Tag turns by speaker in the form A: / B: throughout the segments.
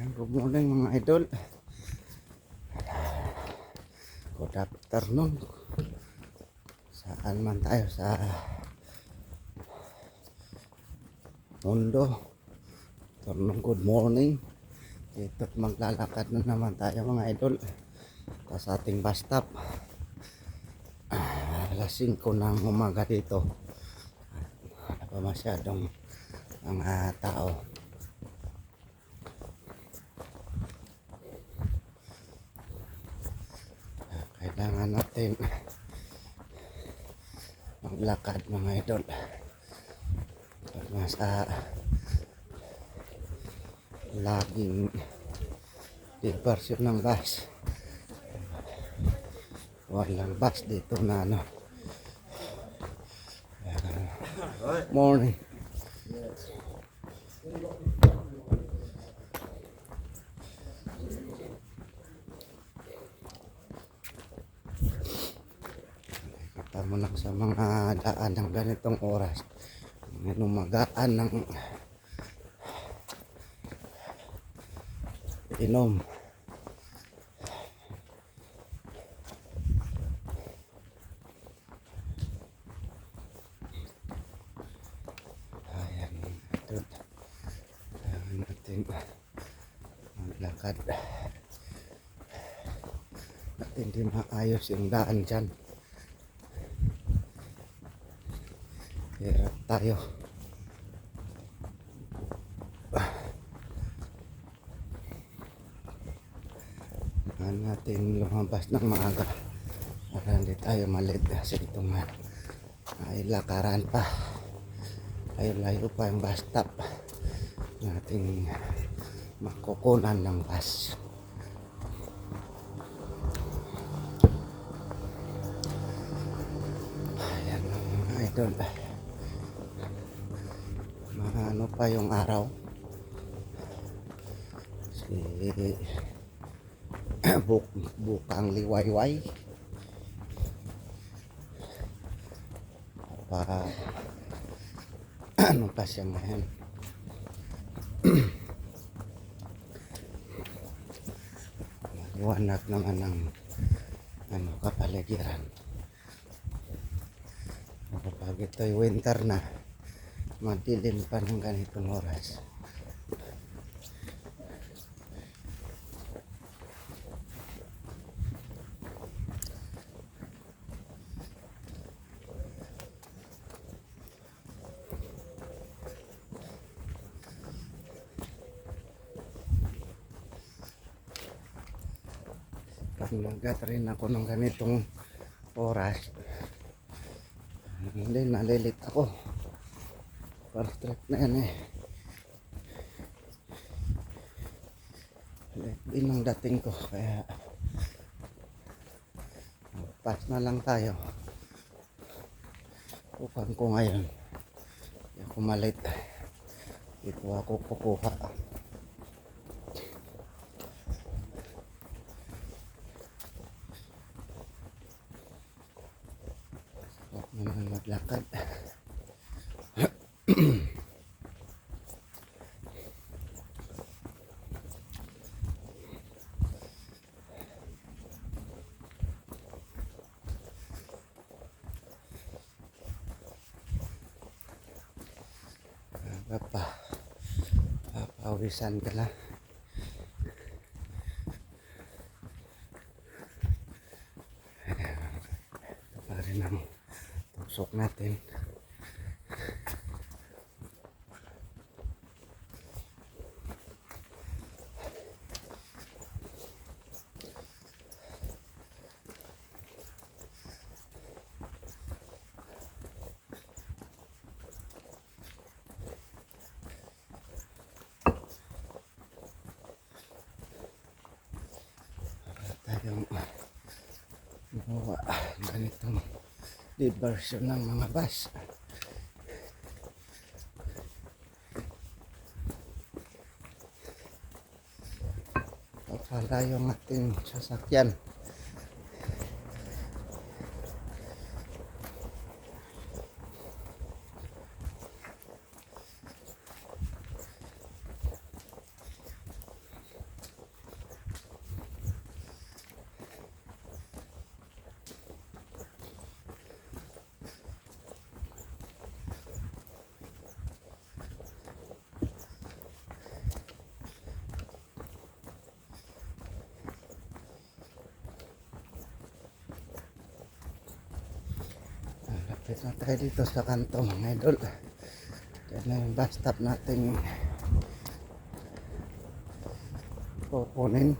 A: Good morning mga idol. Good afternoon. Saan man tayo sa mundo. Afternoon, good morning. Dito maglalakad na naman tayo mga idol. Sa ating bus stop. Alas 5 ng umaga dito. Wala pa masyadong mga tao. Kailangan natin maglakad mga idol. Para sa laging diversyon ng bus. Walang bus dito na ano. Morning Lang sa mga daan ng ganitong oras. Mga lumagaan ng inom. Ayan, ito. Kailangan natin maglakad. At hindi maayos yung daan dyan. Hirap tayo. Kailangan natin lumabas ng maaga para hindi tayo malit kasi itong uh, ay lakaran pa. Layo-layo pa yung bus stop nating makukunan ng bus. Ayan mga idol. Mga ano pa yung araw. Si buk bukang liwayway. Pa ano pa siya ngayon? Maliwanag naman ng ano kapaligiran. Kapag ito'y winter na, madilim pa ng ganitong oras. Pag nagat rin ako ng ganitong oras, hindi nalilit ako. First trip na yan eh. Late din ang dating ko kaya pass na lang tayo. Upang ko ngayon. Hindi ako malit. Dito ako kukuha. Huwag naman maglakad. Aga pa. Papawisan ka lang. Ito pa rin ang tusok natin. Tayong ng ganitong diversion ng mga bus. Papalayo ang ating sasakyan. Lapit na tayo dito sa kanto mga idol. Yan na yung bus stop natin. Pupunin.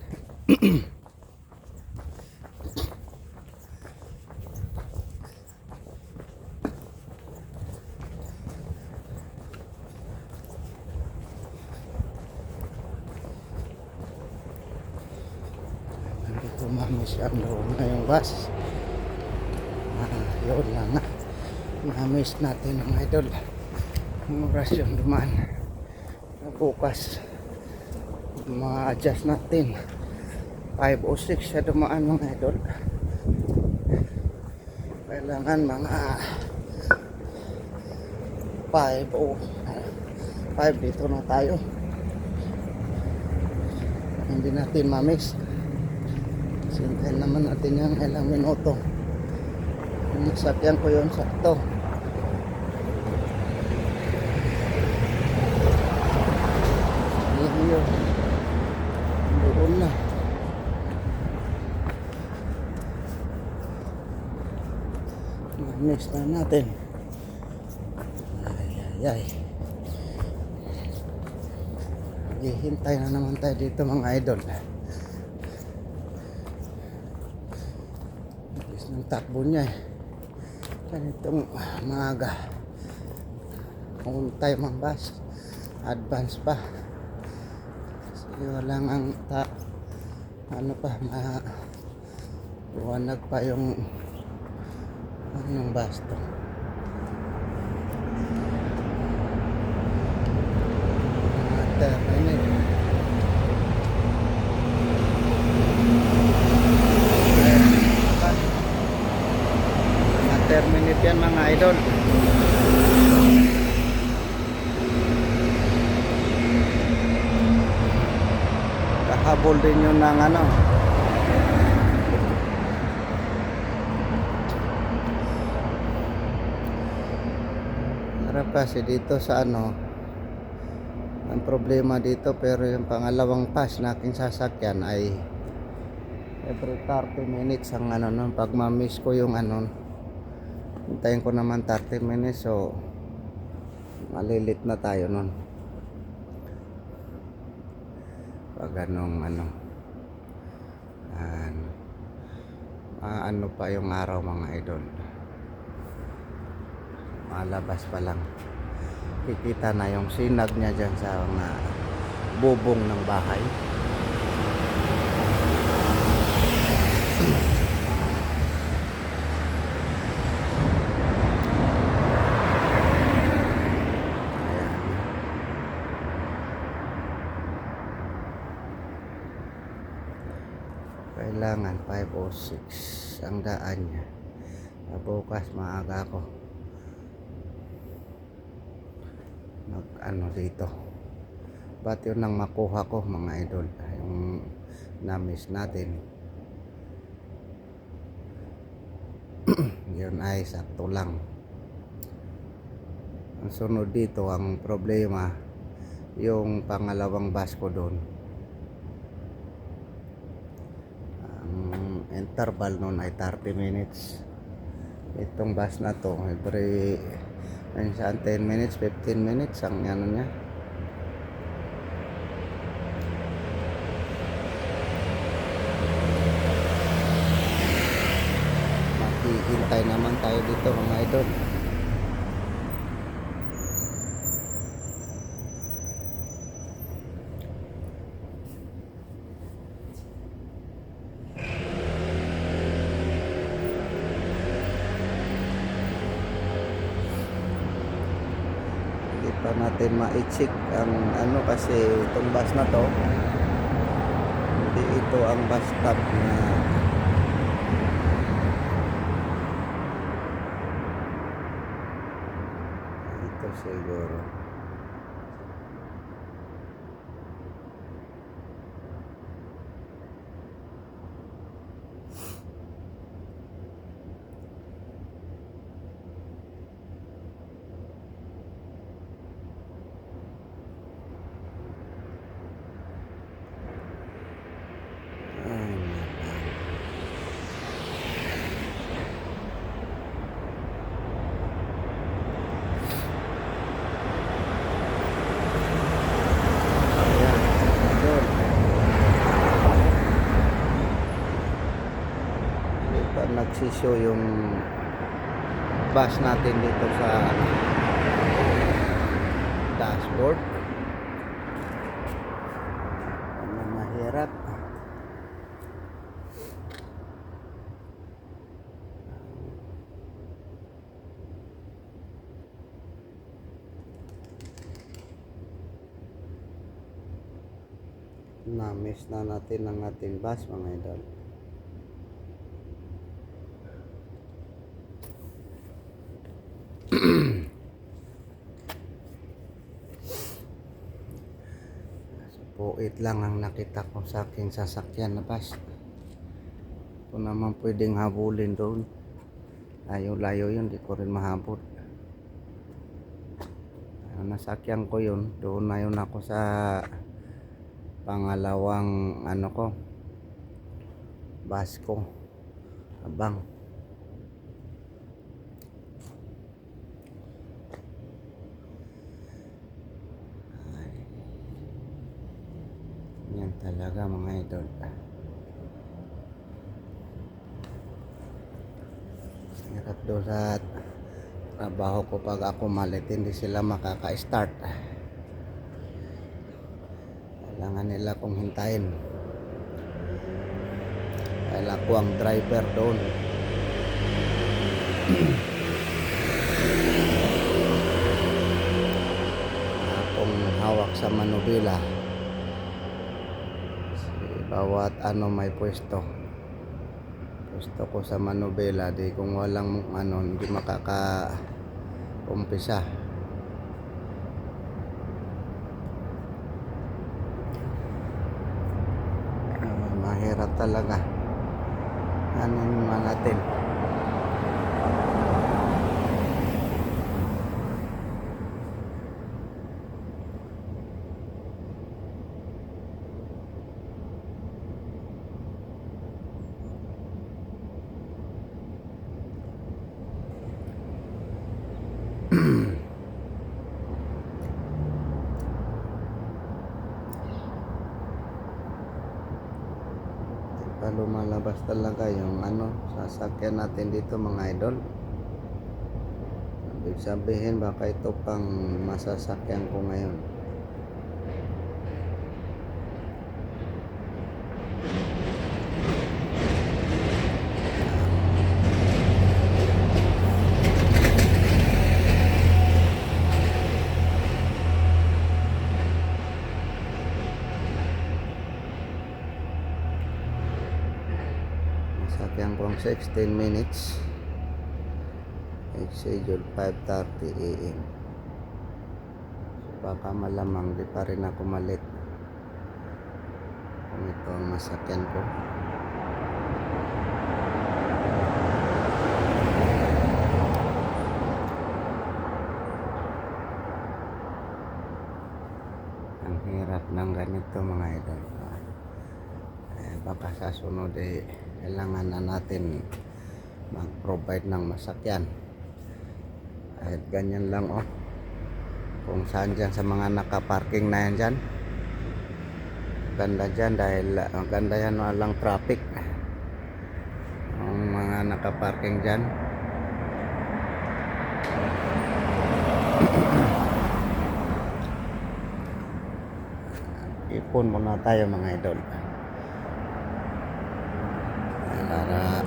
A: Nandito mami siya doon na yung bus. Ah, yun lang na. Na-miss natin mga idol. Ang oras yung dumaan. Bukas. Ma-adjust natin. 5.06 siya dumaan mga idol. Kailangan mga 5 o 5 dito na tayo. Hindi natin ma-miss. Sintayin naman natin yung ilang minuto. Nasakyan ko yun sakto. Yun yun. Doon na. Next na natin. Ay, ay, ay. Hihintay na naman tayo dito mga idol. Bilis ng takbo niya eh. Ganitong maaga. On time ang bus. Advance pa. Kasi walang ang ta ano pa ma liwanag pa yung ano yung bus to. At uh, minute. Mga 10 minute yan mga idol. Kahabol din yun ng ano. Harap kasi dito sa ano, ang problema dito pero yung pangalawang pass na aking sasakyan ay every 30 minutes ang ano nun. Pag ma-miss ko yung ano hintayin ko naman 30 minutes so malilit na tayo nun. Pag anong ano. An ano pa yung araw mga idol malabas pa lang kikita na yung sinag niya dyan sa mga bubong ng bahay. Kailangan 506 ang daan niya. Bukas maaga ako. Mag ano dito. Ba't yun ang makuha ko mga idol? Yung na-miss natin. yun ay sakto lang. Ang sunod dito, ang problema, yung pangalawang bus ko doon. Ang interval noon ay 30 minutes. Itong bus na to, every minsan 10 minutes, 15 minutes ang ano niya. Maghihintay naman tayo dito mga idol. Hindi pa natin ma-check ang ano kasi itong bus na to. Hindi ito ang bus stop na ito siguro. Ay, naku. Nagsishow yung bus natin dito sa dashboard. Ano mahirap. Na-miss na natin ang ating bus mga idol. Puit lang ang nakita ko sa aking sasakyan na bus. Kung naman pwedeng habulin doon. Layo-layo yun, di ko rin mahabol. Ang nasakyan ko yun, doon na yun ako sa pangalawang ano ko bus ko abang Ay. yan talaga mga idol hirap doon sa trabaho ko pag ako malit hindi sila makaka-start kailangan nila kong hintayin. Dahil ako ang driver doon. Akong hawak sa manubila bawat ano may pwesto. Pwesto ko sa manubila di kung walang ano hindi makaka umpisa Ah, mahirap talaga ano naman natin pa lumalabas talaga yung ano sasakyan natin dito mga idol. Ibig sabihin baka ito pang masasakyan ko ngayon Sakyan ko ang 16 minutes. Schedule 5.30 a.m. So baka malamang di pa rin ako malit. Kung ito ang masakyan ko. Ang hirap ng ganito mga idol. Eh, baka sa sunod eh, kailangan na natin mag-provide ng masakyan. Kahit ganyan lang oh. Kung saan dyan sa mga nakaparking na yan dyan. Ganda dyan dahil ang ganda yan walang traffic. Ang mga nakaparking dyan. Ipon muna tayo mga idol para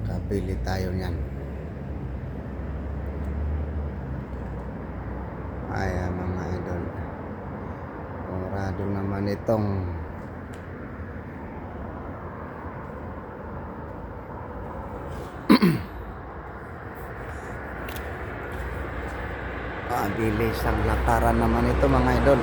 A: makabili tayo niyan. Ay ah, mga idol. Orado naman itong Mabilis ang lakaran naman ito mga idol.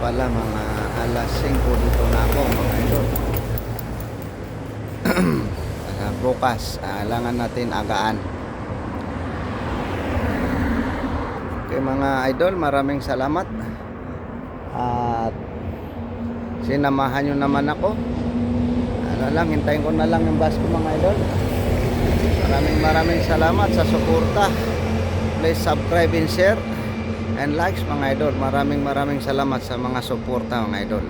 A: Pala mga alas 5 dito na ako mga idol. Kaya bukas, alangan natin agaan. Okay mga idol, maraming salamat. At sinamahan nyo naman ako. Ano lang, hintayin ko na lang yung bus ko mga idol. Maraming maraming salamat sa suporta. Please subscribe and share and likes mga idol. Maraming maraming salamat sa mga suporta mga idol.